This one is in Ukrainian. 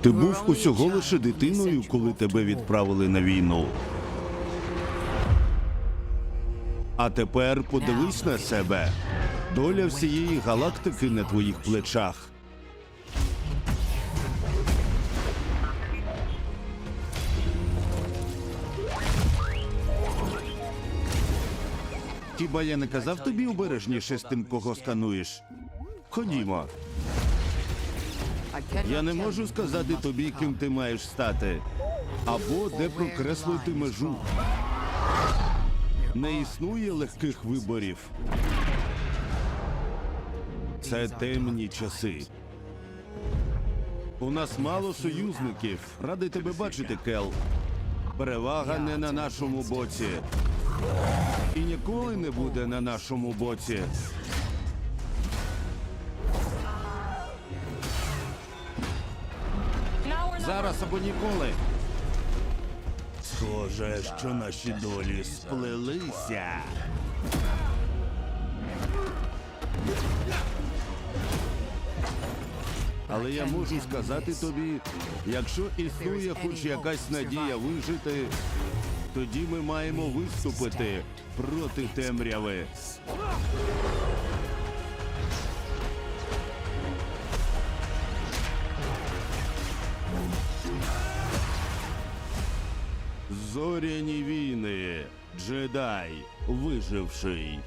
Ти був усього лише дитиною, коли тебе відправили на війну. А тепер подивись на себе. Доля всієї галактики на твоїх плечах. Хіба я не казав тобі обережніше з тим, кого скануєш? Ходімо. Я не можу сказати тобі, ким ти маєш стати, або де прокреслити межу. Не існує легких виборів. Це темні часи. У нас мало союзників. Радий тебе бачити, Кел. Перевага не на нашому боці. І ніколи не буде на нашому боці. Зараз або ніколи. Схоже, що наші долі сплелися. Але я можу сказати тобі, якщо існує хоч якась надія вижити, тоді ми маємо виступити проти темряви. Зоряні війни. Джедай, виживший.